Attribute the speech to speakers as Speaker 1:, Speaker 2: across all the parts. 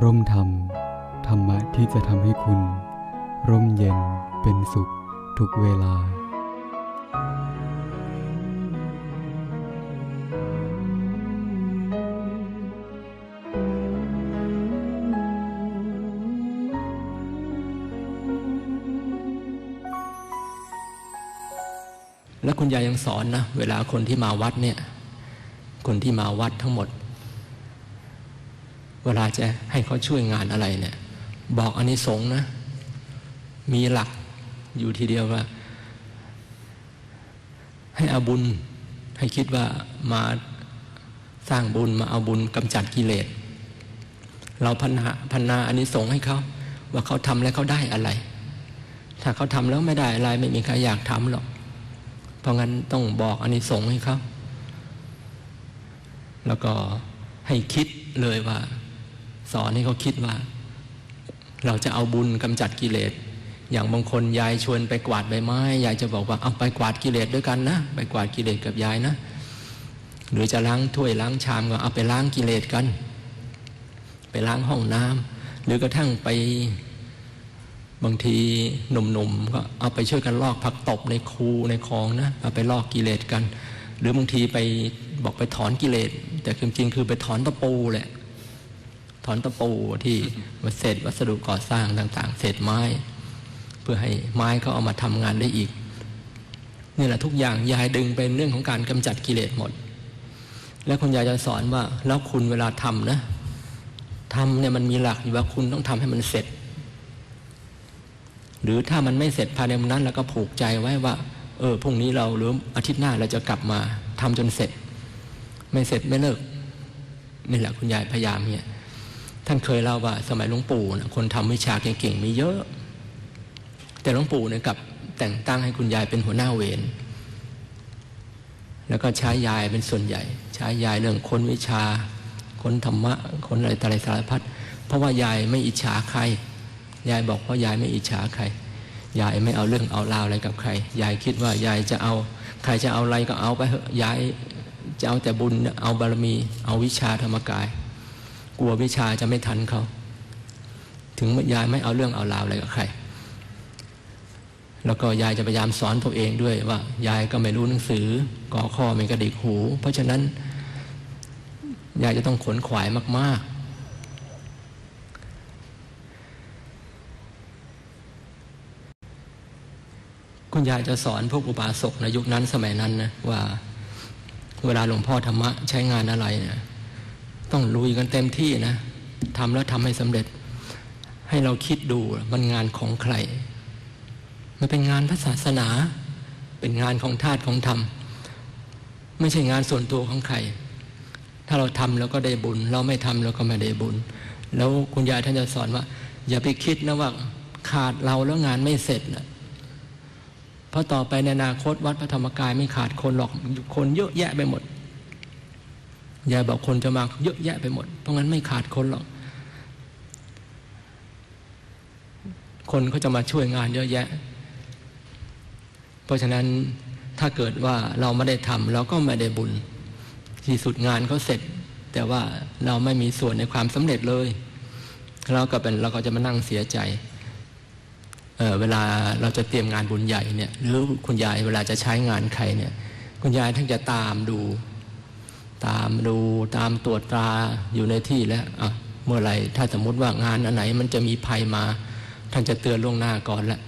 Speaker 1: ร่มธรรม ธรรมะที่จะทำให้คุณ ร่มเย็นเป็นสุขทุกเวลา
Speaker 2: แล้วคุณยายยังสอนนะ เวลาคนที่มาวัดเนี่ย คนที่มาวัดทั้งหมด เวลาจะให้เขาช่วยงานอะไรเนี่ย บอกอันนี้สงนะ มีหลักอยู่ทีเดียวว่า ให้อาบุญ ให้คิดว่ามาสร้างบุญมาเอาบุญกำจัดกิเลส เราพันหาพันนาอันนี้สงให้เขา ว่าเขาทำแล้วเขาได้อะไร ถ้าเขาทำแล้วไม่ได้อะไร ไม่มีใครอยากทำหรอก เพราะงั้นต้องบอกอันนี้สงให้เขาแล้วก็ให้คิดเลยว่า สอนให้เขาคิดว่า เราจะเอาบุญกำจัดกิเลส อย่างบางคนยายชวนไปกวาดใบไม้ยายจะบอกว่าเอาไปกวาดกิเลสด้วยกันนะไปกวาดกิเลสกับยายนะหรือจะล้างถ้วยล้างชามก็เอาไปล้างกิเลสกัน ไปล้างห้องน้ำหรือกระทั่งไปบางทีหนุ่มๆก็เอาไปช่วยกันลอกผักตบในคูในคลองนะเอาไปลอกกิเลสกัน หรือบางทีไปบอกไปถอนกิเลส แต่จริงๆคือไปถอนตะปูแหละ ถอนตะปูที่เศษวัสดุก่อสร้างต่าง ๆ เศษไม้ เพื่อให้ไม้เขาเอามาทำงานได้อีกนี่แหละทุกอย่างยายดึงเป็นเรื่องของการกำจัดกิเลสหมด แล้วคุณยายจะสอนว่าแล้วคุณเวลาทำนะทำเนี่ยมันมีหลักอยู่ว่าคุณต้องทำให้มันเสร็จ หรือถ้ามันไม่เสร็จภายในวันนั้นเราก็ผูกใจไว้ว่า เออพรุ่งนี้เราหรืออาทิตย์หน้าเราจะกลับมาทำจนเสร็จ ไม่เสร็จไม่เลิกนี่แหละคุณยายพยายามเนี่ย ท่านเคยเล่าว่าสมัยหลวงปู่นะคนทำวิชาเก่งๆมีเยอะ แต่หลวงปู่เนี่ยกับแต่งตั้งให้คุณยายเป็นหัวหน้าเวรแล้วก็ใช้ยายเป็นส่วนใหญ่ ใช้ยายเรื่องคนวิชาคนธรรมะคนอะไรต่ออะไรสารพัดเพราะว่ายายไม่อิจฉาใคร ยายบอกเพราะยายไม่อิจฉาใครยายไม่เอาเรื่องเอาราวอะไรกับใคร ยายคิดว่ายายจะเอาใครจะเอาอะไรก็เอาไปเถอะยายจะเอาแต่บุญเอาบารมี เอาวิชาธรรมกาย ลัววิชาจะไม่ทันเขา ถึงยายไม่เอาเรื่องเอาราวอะไรกับใคร แล้วก็ยายจะพยายามสอนตัวเองด้วยว่า ยายก็ไม่รู้หนังสือก่อข้อไม่กระดิกหู เพราะฉะนั้น ยายจะต้องขนขวายมาก ๆคุณยายจะสอนพวกอุบาสกในยุคนั้นสมัยนั้นนะว่า เวลาหลวงพ่อธรรมะใช้งานอะไรเนะ ต้องลุยกันเต็มที่นะทำแล้วทำให้สำเร็จ ให้เราคิดดูมันงานของใคร มันเป็นงานพระศาสนา เป็นงานของทาตุของธรรม ไม่ใช่งานส่วนตัวของใคร ถ้าเราทำเราก็ได้บุญ เราไม่ทำเราก็ไม่ได้บุญ แล้วคุณยายท่านจะสอนว่า อย่าไปคิดนะว่าขาดเราแล้วงานไม่เสร็จนะเพราะต่อไปในอนาคตวัดพระธรรมกายไม่ขาดคนหรอกคนเยอะแยะไปหมด ยายบอกคนจะมาเยอะแยะไปหมด เพราะงั้นไม่ขาดคนหรอก คนเขาจะมาช่วยงานเยอะแยะ เพราะฉะนั้นถ้าเกิดว่าเราไม่ได้ทำเราก็ไม่ได้บุญ ที่สุดงานเขาเสร็จ แต่ว่าเราไม่มีส่วนในความสำเร็จเลย เราก็เป็นเราก็จะมานั่งเสียใจเเวลาเราจะเตรียมงานบุญใหญ่เนี่ยหรือคุณยายเวลาจะใช้งานใครเนี่ย คุณยายท่านจะตามดู ตามดูตามตรวจตราอยู่ในที่แล้วเมื่อไหร่ถ้าสมมติว่างานอันไหนมันจะมีภัยมา ท่านจะเตือนล่วงหน้าก่อนละ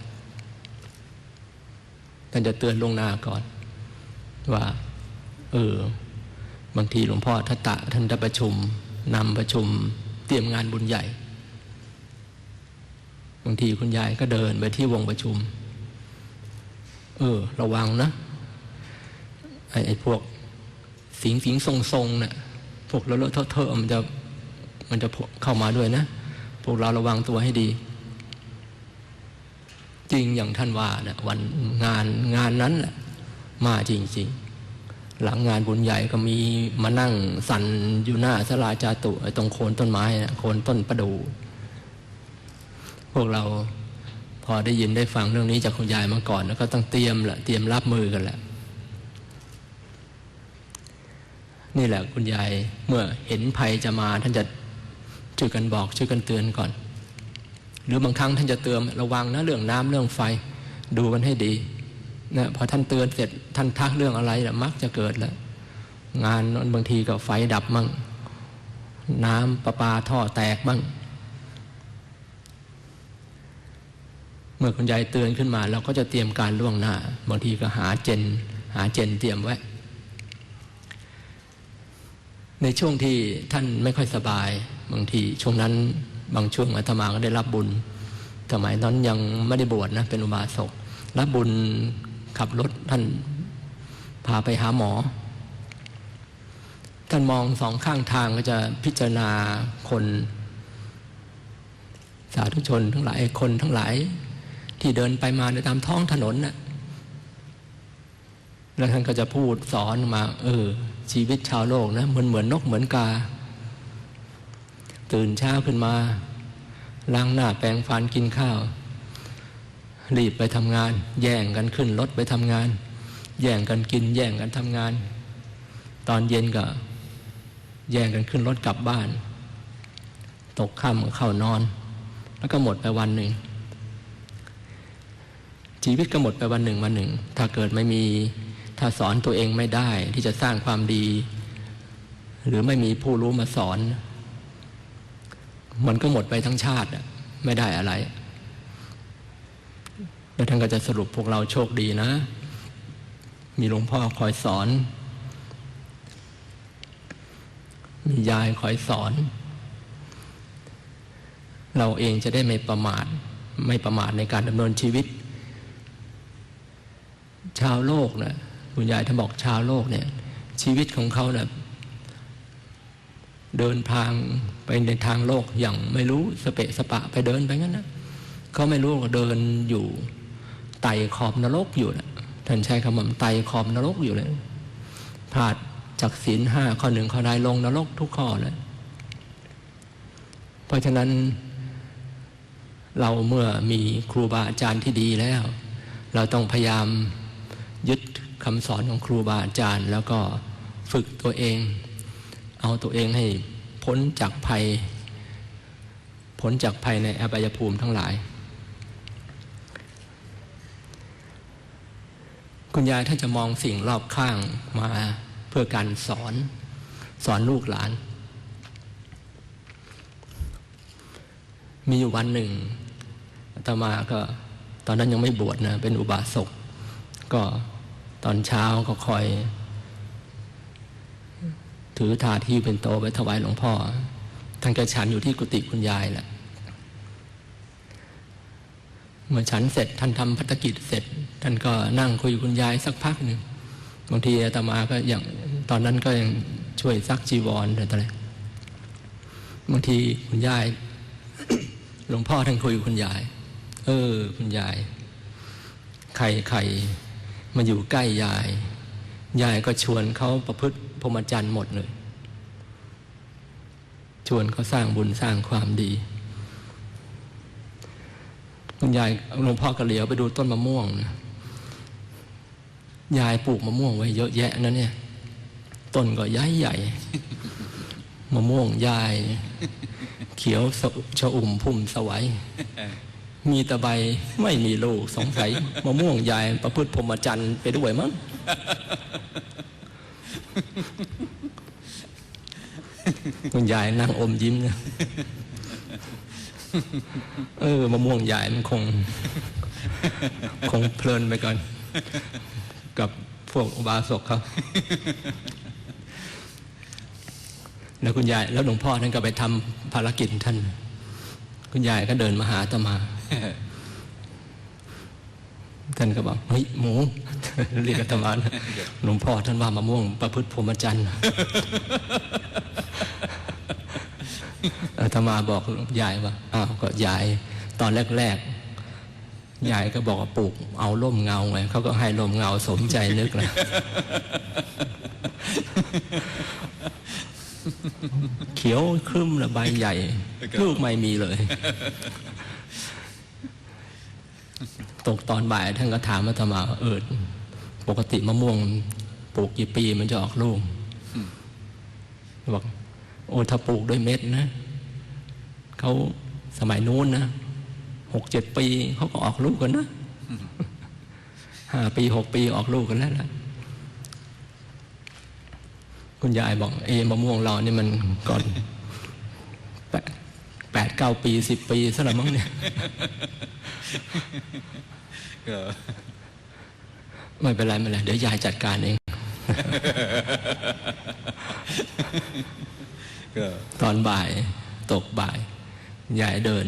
Speaker 2: ท่านจะเตือนล่วงหน้าก่อน ว่าเออบางทีหลวงพ่อทัตตะท่านจะประชุมนำประชุมเตรียมงานบุญใหญ่ บางทีคุณยายก็เดินไปที่วงประชุม เออ ระวังนะไอ้ไอ้พวก สิงสิงทรงทรงเนี่ยพวกเลอะเทอะเทอะมันจะมันจะเข้ามาด้วยนะ พวกเราระวังตัวให้ดี จริงอย่างท่านว่าเนะวันงานงานนั้นแหละมาจริง ๆหลังงานบุญใหญ่ก็มีมานั่งสันอยู่หน้าสลาจาตุตรงโคนต้นไม้นะโคนต้นประดูพวกเราพอได้ยินได้ฟังเรื่องนี้จากคุณยายมาก่อน แล้วก็ต้องเตรียมแหละเตรียมรับมือกันแหละ นี่แหละคุณยายเมื่อเห็นภัยจะมาท่านจะช่วยกันบอกช่วยกันเตือนก่อน หรือบางครั้งท่านจะเตือนระวังนะเรื่องน้ำเรื่องไฟดูกันให้ดีนะพอท่านเตือนเสร็จท่านทักเรื่องอะไรนะมักจะเกิดแล้วงานบางทีก็ไฟดับมั่ง น้ำประปาท่อแตกบ้าง เมื่อคุณยายเตือนขึ้นมา เราก็จะเตรียมการล่วงหน้า บางทีก็หาเจน หาเจนเตรียมไว้ ในช่วงที่ท่านไม่ค่อยสบาย บางทีช่วงนั้นบางช่วงอาตมาก็ได้รับบุญสมัยนั้นยังไม่ได้บวชนะเป็นอุบาสกรับบุญขับรถท่านพาไปหาหมอ ท่านมองสองข้างทางก็จะพิจารณาคน สาธุชนทั้งหลายคนทั้งหลายที่เดินไปมาในตามท้องถนนน่ะ แล้วท่านก็จะพูดสอนมา เออ ชีวิตชาวโลกนะเหมือนเหมือนนกเหมือนกา ตื่นเช้าขึ้นมา ล้างหน้าแปรงฟันกินข้าว รีบไปทำงาน แย่งกันขึ้นรถไปทำงาน แย่งกันกิน แย่งกันทำงาน ตอนเย็นก็ แย่งกันขึ้นรถกลับบ้าน ตกค่ำเข้านอน แล้วก็หมดไปวันหนึ่งชีวิตก็หมดไปวันหนึ่งวันหนึ่ง ถ้าเกิดไม่มี ถ้าสอนตัวเองไม่ได้ที่จะสร้างความดี หรือไม่มีผู้รู้มาสอน มันก็หมดไปทั้งชาติไม่ได้อะไร แล้วท่านก็จะสรุปพวกเราโชคดีนะ มีหลวงพ่อคอยสอน มียายคอยสอน เราเองจะได้ไม่ประมาทไม่ประมาทในการดำเนินชีวิต ชาวโลกนะ คุณยายท่านบอกชาวโลกเนี่ย ชีวิตของเขาเนะ่ยเดินทางไปในทางโลกอย่างไม่รู้สเปะสปะไปเดินไปงั้นนะเขาไม่รู้ก็เดินอยู่ไต่ขอบนรกอยู่นะท่านใช้คำว่าไต่ขอบนรกอยู่เลยพลาดจากศีลห้าข้อหนึ่งข้อใดลงนรกทุกข้อเลย เพราะฉะนั้น เราเมื่อมีครูบาอาจารย์ที่ดีแล้ว เราต้องพยายามยึด คำสอนของครูบาอาจารย์ แล้วก็ฝึกตัวเอง เอาตัวเองให้พ้นจากภัย พ้นจากภัยในอบายภูมิทั้งหลาย คุณยายท่านจะมองสิ่งรอบข้างมาเพื่อการสอนสอนลูกหลาน มีอยู่วันหนึ่งอาตมาก็ตอนนั้นยังไม่บวชนะเป็นอุบาสกก็ ตอนเช้าก็คอย ถือถาดที่เป็นโตไปถวายหลวงพ่อ ท่านก็ฉันอยู่ที่กุฏิคุณยายแหละ เมื่อฉันเสร็จท่านทำพัฒกิจเสร็จ ท่านก็นั่งคุยกับคุณยายสักพักหนึ่งบางทีอาตมาก็อย่างตอนนั้นก็ยังช่วยซักจีวรอะไรต่ออะไรบางทีคุณยายหลวงพ่อท่านคุยกับคุณยาย เออ คุณยาย ใครใคร มาอยู่ใกล้ยาย ยายก็ชวนเขาประพฤติพรหมจรรย์หมดเลย ชวนเขาสร้างบุญสร้างความดี คุณยายหลวงพ่อก็เหลียวไปดูต้นมะม่วงนะยายปลูกมะม่วงไว้เยอะแยะนะเนี่ย ต้นก็ย้ายใหญ่มะม่วงยาย เขียวชะอุ่มพุ่มสวัย มีตะใบไม่มีลูกสงสัยมะม่วงยายประพฤติพรหมจรรย์ไปด้วยมั้งคุณยายนั่งอมยิ้มเนี่ยเออมะม่วงยายมันคง คงเพลินไปก่อน กับพวกอุบาสกเขาแล้วคุณยาย แล้วหลวงพ่อท่านก็ไปทำภารกิจท่าน คุณยายก็เดินมาหาตมา ท่านก็บอกเฮ้ยหมู เรียกอาตมานะหลวงพ่อท่านว่ามะม่วง ประพฤติพรหมจรรย์อาตมาบอกยายว่าอ้าวก็ยายตอนแรกๆยายก็บอกว่าปลูกเอาล่มเงาไงเขาก็ให้ล่มเงาสมใจนึกเลยเขียวครึ้มระใบใหญ่ ลูกไม่มีเลย ตกตอนบ่ายท่านก็ถามอาตมาเออปกติมะม่วงปลูกกี่ปีมันจะออกลูกบอกโอ้ถ้าปลูกด้วยเม็ดนะเขาสมัยนู้นนะหกเจ็ดปีเขาก็ออกลูกกันนะห้าปีหกปีออกลูกกันแล้วล่ะคุณยายบอก เอมะม่วงเรานี่มันก่อนแปดเก้าปีสิบปีซะแล้วมั้งเนี่ย ไม่เป็นไรไม่เป็นไรเดี๋ยวยายจัดการเอง
Speaker 3: ก็
Speaker 2: ตอนบ่าย ตกบ่าย ยายเดิน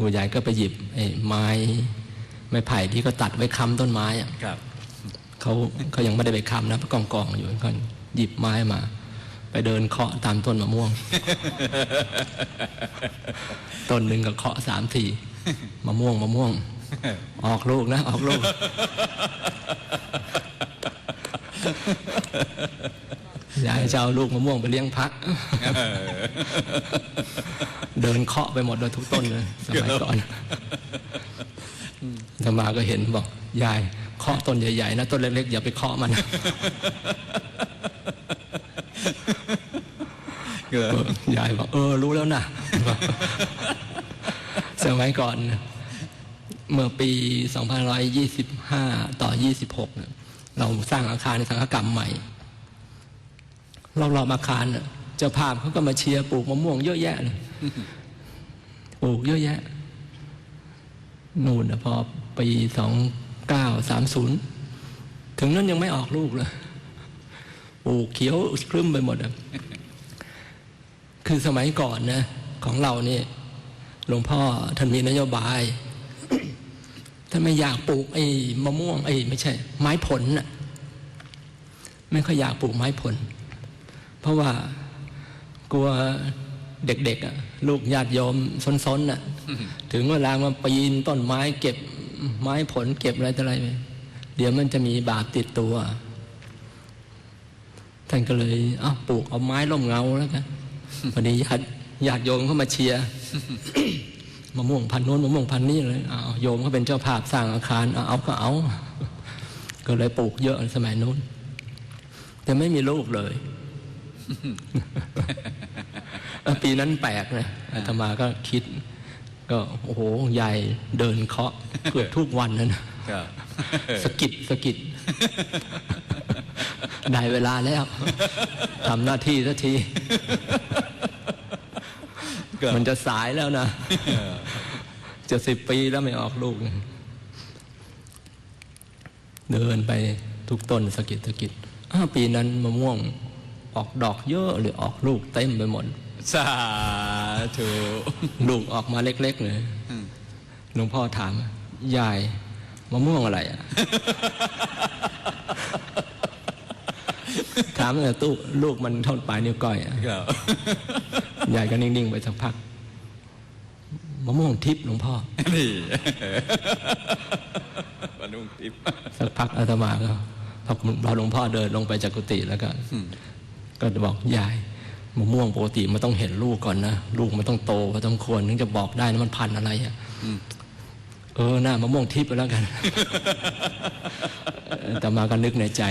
Speaker 2: คุณยายก็ไปหยิบไอ้ไม้ไม้ไผ่ที่เขาตัดไว้ค้ำต้นไม้อะ
Speaker 3: ครับ
Speaker 2: เขาเขายังไม่ได้ไปค้ำนะกองกองๆอยู่ก็หยิบไม้มา ไปเดินเคาะตามต้นมะม่วง ต้นหนึ่งก็เคาะสามทีมะม่วงมะม่วง ออกลูกนะ ออกลูก ยายจะเอาลูกมะม่วงไปเลี้ยงพระเดินเคาะไปหมดเลยทุกต้นเลยสมัยก่อนธรรมาก็เห็นบอก ยายเคาะต้นใหญ่ๆนะต้นเล็กๆอย่าไปเคาะมัน
Speaker 3: ก็
Speaker 2: ยายบอกเออรู้แล้วนะสมัยก่อน เมื่อปี 2525 ต่อ 26เนี่ยเราสร้างอาคารในสังฆกรรมใหม่เรารอบอาคารน่ะเจ้าภาพเขาก็มาเชียร์ปลูกมะม่วงเยอะแยะเลยปลูกเยอะแยะ นู่นน่ะพอปี2930ถึงนั้นยังไม่ออกลูกเลยปลูกเขียวครึ้มไปหมดอะ คือสมัยก่อนนะของเราเนี่ยหลวงพ่อท่านมีนโยบายท่านไม่อยากปลูกไอ้มะม่วงไอ้ไม่ใช่ ไม้ผลน่ะไม่ค่อยอยากปลูกไม้ผล เพราะว่ากลัวเด็กๆอะลูกญาติโยมซนๆน่ะถึงเวลามาปีนต้นไม้เก็บไม้ผลเก็บอะไรต่ออะไรไปเดี๋ยวมันจะมีบาปติดตัว ท่านก็เลยเอ้าปลูกเอาไม้ร่มเงาแล้วกัน พอดีญาติญาติโยมเข้ามาเชียร์มะม่วงพันธุ์โน้นมะม่วงพันธุ์นี้เลยเอาโยมเขาเป็นเจ้าภาพสร้างอาคารเอาเอาก็เอา ก็เลยปลูกเยอะสมัยนู้น แต่ไม่มีลูกเลยเออปีนั้นแปลกนะอาตมาก็คิด ก็โอ้โหยายเดินเคาะเกือบทุกวันนะนะ
Speaker 3: ครับ
Speaker 2: สะกิดสะกิดได้เวลาแล้วทำหน้าที่สักที
Speaker 3: ก็
Speaker 2: มันจะสายแล้วนะจะสิบปีแล้วไม่ออกลูก เดินไปทุกต้นสะกิดสะกิดอ้าวปีนั้นมะม่วงออกดอกเยอะหรือออกลูกเต็มไปหมด
Speaker 3: สาธุ
Speaker 2: ลูกออกมาเล็ก ๆ เลยหลวงพ่อถามยายมะม่วงอะไรอะ ถามเลยตู้ลูกมันเท่าปลายนิ้วก้อยอะ
Speaker 3: ครับ
Speaker 2: ยายก็นิ่ง ๆ ไปสักพักมะม่วงทิพย์หลวงพ่อ
Speaker 3: นี่ปนุ่งทิพย์
Speaker 2: สักพักอาตมาก็พอพอหลวงพ่อเดินลงไปจากกุฏิแล้วก็ก็บอกยายมะม่วงปกติมันต้องเห็นลูกก่อนนะลูกมันต้องโตพอต้องควรถึงจะบอกได้นะมันพันธุ์อะไรอะเออหน้ามะม่วงทิพย์ไปแล้วกัน แต่มาก็นึกในใจ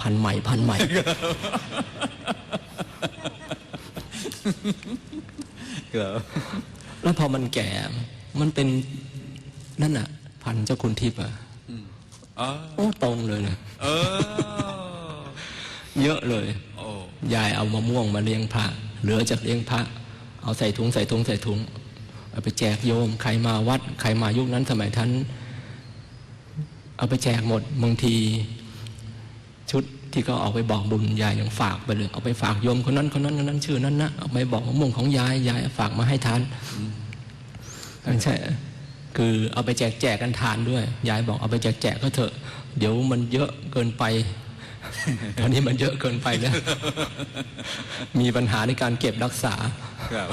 Speaker 2: พันธุ์ใหม่พันธุ์ใหม่
Speaker 3: ครับ
Speaker 2: แล้วพอมันแก่ มันเป็นนั่นน่ะพันธุ์เจ้าคุณทิพย์อะ
Speaker 3: อ๋อ
Speaker 2: โอ้ตรงเลยนะ
Speaker 3: เออ
Speaker 2: เยอะเลย
Speaker 3: โอ้
Speaker 2: ยายเอามะม่วงมาเลี้ยงพระเหลือจากเลี้ยงพระ เอาใส่ถุงใส่ถุงใส่ถุงเอาไปแจกโยม ใครมาวัด ใครมายุคนั้นสมัยท่านเอาไปแจกหมดบางที ชุด ที่เขาเอาไปบอกบุญยายยังฝากไปเลยเอาไปฝากโยมคนนั้นคนนั้นคนนั้นชื่อนั้นนะเอาไปบอกมะม่วงของยายยายฝากมาให้ทานไม่ใช่คือเอาไปแจกแจกกันทานด้วยยายบอกเอาไปแจกแจกก็เถอะ เดี๋ยวมันเยอะเกินไปตอนนี้มันเยอะเกินไปแล้ว มีปัญหาในการเก็บรักษา
Speaker 3: ครับ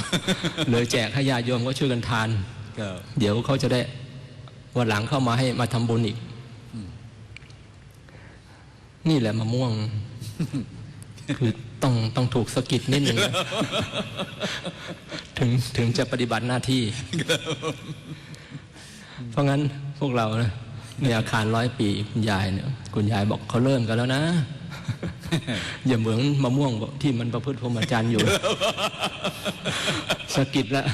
Speaker 2: เลยแจกให้ญาติโยมก็ช่วยกันทาน
Speaker 3: ครับ
Speaker 2: เดี๋ยวเขาจะได้วันหลังเข้ามาให้มาทำบุญอีก นี่แหละมะม่วง คือต้องต้องถูกสะกิดนิดหนึ่งถึงถึงจะปฏิบัติหน้าที่ เพราะงั้นพวกเรานะในอาคารร้อยปีคุณยายเนี่ยคุณยายบอกเขาเริ่มกันแล้วนะ อย่าเหมือนมะม่วงที่มันประพฤติพรหมจรรย์อยู่สะกิดล้ว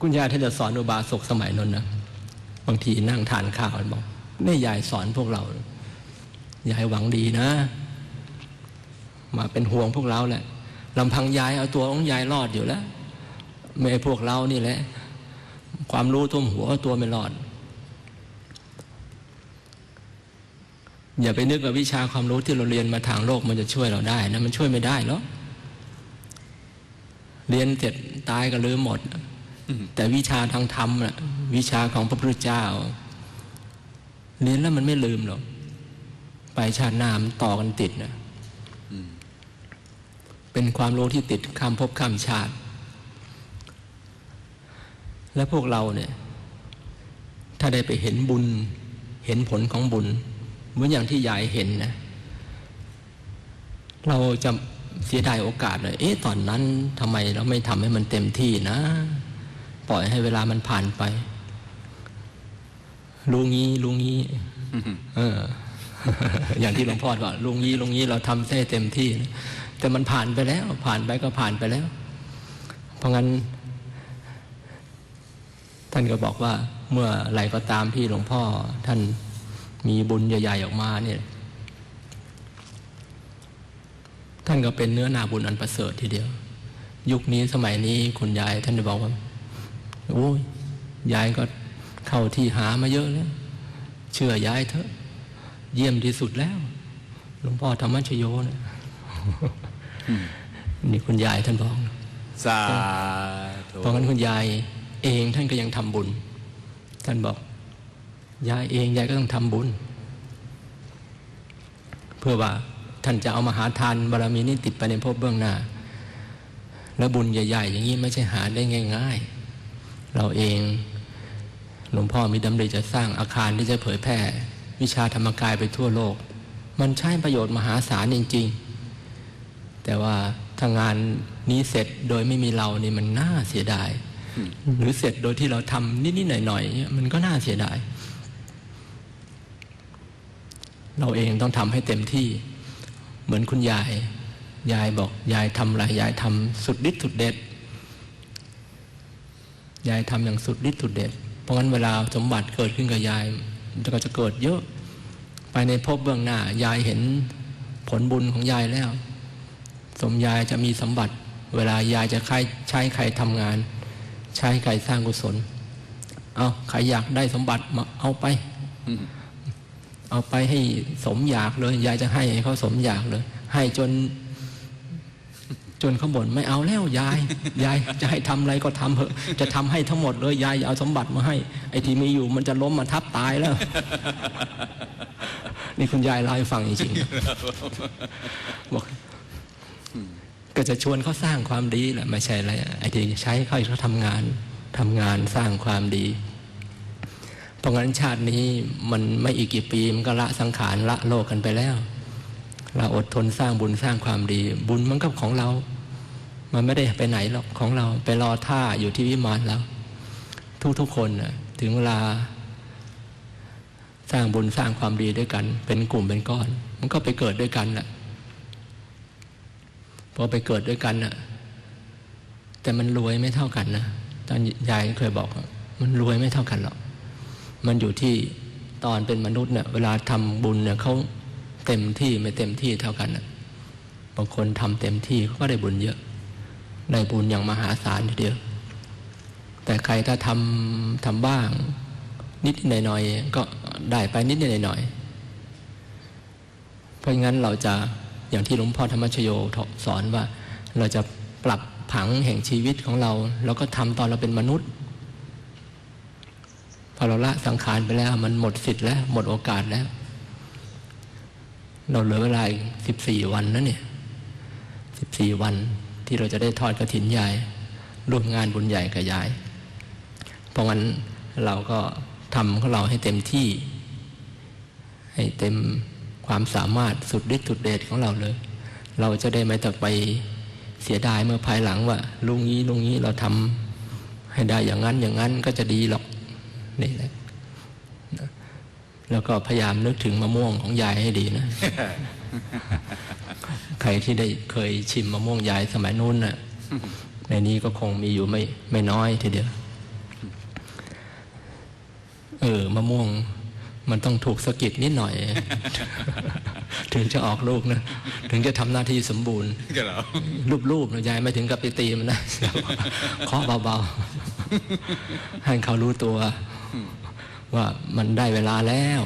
Speaker 2: คุณยายท่านจะสอนอุบาสกสมัยนั้นนะ บางทีนั่งทานข้าวบอกนี่ยายสอนพวกเรา ยายหวังดีนะ มาเป็นห่วงพวกเราแหละลำพังยายเอาตัวของยายรอดอยู่แล้วไม่พวกเรานี่แหละ ความรู้ท่วมหัวตัวไม่รอด อย่าไปนึกว่าวิชาความรู้ที่เราเรียนมาทางโลกมันจะช่วยเราได้นะมันช่วยไม่ได้หรอกเรียนเสร็จตายก็ลืมหมด แต่วิชาทางธรรมน่ะวิชาของพระพุทธเจ้า เรียนแล้วมันไม่ลืมหรอกไปชาติหน้ามันต่อกันติดนะเป็นความรู้ที่ติดข้ามภพข้ามชาติ และพวกเราเนี่ย ถ้าได้ไปเห็นบุญ เห็นผลของบุญ เหมือนอย่างที่ยายเห็นนะ เราจะเสียดายโอกาสเลยเอ๊ะตอนนั้นทำไมเราไม่ทำให้มันเต็มที่นะ ปล่อยให้เวลามันผ่านไป ลุงงี้ลุงงี้เออ อย่างที่หลวงพ่อบอกลุงงี้ลุงงี้เราทำให้เต็มที่นะแต่มันผ่านไปแล้ว ผ่านไปก็ผ่านไปแล้ว เพราะงั้น ท่านก็บอกว่า เมื่อไหรก็ตามที่หลวงพ่อ ท่านมีบุญใหญ่ๆออกมาเนี่ยท่านก็เป็นเนื้อนาบุญอันประเสริฐทีเดียว ยุคนี้สมัยนี้คุณยายท่านจะบอกว่า โอ้ยยายก็เข้าที่หามาเยอะแล้ว เชื่อยายเถอะ เยี่ยมที่สุดแล้ว หลวงพ่อธรรมชโยเนี่ยนี่คุณยายท่านบอก
Speaker 3: สาธุ
Speaker 2: เพราะงั้นคุณยายเองท่านก็ยังทำบุญ ท่านบอก ยายเองยายก็ต้องทำบุญ เพื่อว่าท่านจะเอามาหาทานบารมีนี้ติดไปในภพเบื้องหน้า แล้วบุญใหญ่ ๆ อย่างนี้ไม่ใช่หาได้ง่าย ๆ เราเอง หลวงพ่อมีดำริจะสร้างอาคารที่จะเผยแพร่ วิชาธรรมกายไปทั่วโลก มันใช้ประโยชน์มหาศาลจริง ๆ แต่ว่าถ้างานนี้เสร็จโดยไม่มีเรานี่มันน่าเสียดาย หรือเสร็จโดยที่เราทำนิดๆหน่อยๆมันก็น่าเสียดาย เราเองต้องทำให้เต็มที่เหมือนคุณยาย ยายบอกยายทำอะไรยายทำสุดฤทธิ์สุดเด็ด ยายทำอย่างสุดฤทธิ์สุดเด็ดเพราะงั้นเวลาสมบัติเกิดขึ้นกับยายมันก็จะเกิดเยอะ ไปในภพเบื้องหน้า ยายเห็นผลบุญของยายแล้ว สมยายจะมีสมบัติ เวลายายจะใครใช้ใครทำงาน ใช้ใครสร้างกุศล เอาใครอยากได้สมบัติมาเอาไปเอาไปให้สมอยากเลย ยายจะให้ให้เขาสมอยากเลย ให้จน จนเขาบ่นไม่เอาแล้วยาย ยายจะให้ทำอะไรก็ทำเถอะจะทำให้ทั้งหมดเลยยายอย่าเอาสมบัติมาให้ ไอ้ที่มีอยู่มันจะล้มมาทับตายแล้ว นี่คุณยายเล่าให้ฟังจริงๆบอกก็จะชวนเขาสร้างความดีแหละไม่ใช่อะไรไอ้ที่ใช้เขาให้เขาทำงานทำงานสร้างความดี เพราะงั้นชาตินี้มันไม่อีกกี่ปีมันก็ละสังขารละโลกกันไปแล้ว เราอดทนสร้างบุญสร้างความดี บุญมันก็ของเรา มันไม่ได้ไปไหนหรอกของเราไปรอท่าอยู่ที่วิมานแล้ว ทุกๆคนน่ะถึงเวลา สร้างบุญสร้างความดีด้วยกัน เป็นกลุ่มเป็นก้อน มันก็ไปเกิดด้วยกันแหละพอไปเกิดด้วยกันน่ะ แต่มันรวยไม่เท่ากันนะตอนยายเคยบอก มันรวยไม่เท่ากันหรอกมันอยู่ที่ตอนเป็นมนุษย์เนี่ย เวลาทำบุญเนี่ยเขาเต็มที่ไม่เต็มที่เท่ากันน่ะบางคนทำเต็มที่เขาก็ได้บุญเยอะ ได้บุญอย่างมหาศาลทีเดียว แต่ใครถ้าทำทำบ้าง นิดหน่อยๆก็ได้ไปนิดหน่อยๆเพราะงั้นเราจะอย่างที่หลวงพ่อธรรมชโยสอนว่า เราจะปรับผังแห่งชีวิตของเราเราก็ทำตอนเราเป็นมนุษย์ พอเราละสังขารไปแล้ว มันหมดสิทธิ์แล้ว หมดโอกาสแล้ว เราเหลือเวลาสิบสี่วันนะเนี่ยสิบสี่วัน ที่เราจะได้ทอดกระถินยายร่วมงานบุญใหญ่กับยาย เพราะงั้นเราก็ทำของเราให้เต็มที่ ให้เต็มความสามารถสุดฤทธิ์สุดเดชของเราเลย เราจะได้ไม่ต้องไปเสียดายเมื่อภายหลังว่า ลุงนี้ลุงนี้เราทำให้ได้อย่างนั้นอย่างนั้นก็จะดีหรอกนี่แหละแล้วก็พยายามนึกถึงมะม่วงของยายให้ดีนะ ใครที่ได้เคยชิมมะม่วงยายสมัยนู้นน่ะในนี้ก็คงมีอยู่ไม่ไม่น้อยทีเดียว เออมะม่วง มันต้องถูกสะกิดนิดหน่อย ถึงจะออกลูกนะ ถึงจะทำหน้าที่สมบูรณ์
Speaker 3: ก็เหรอ
Speaker 2: รูปๆนะยายไม่ถึงกับไปตีมันนะเคาะเบาๆ ให้เขารู้ตัว ว่ามันได้เวลาแล้ว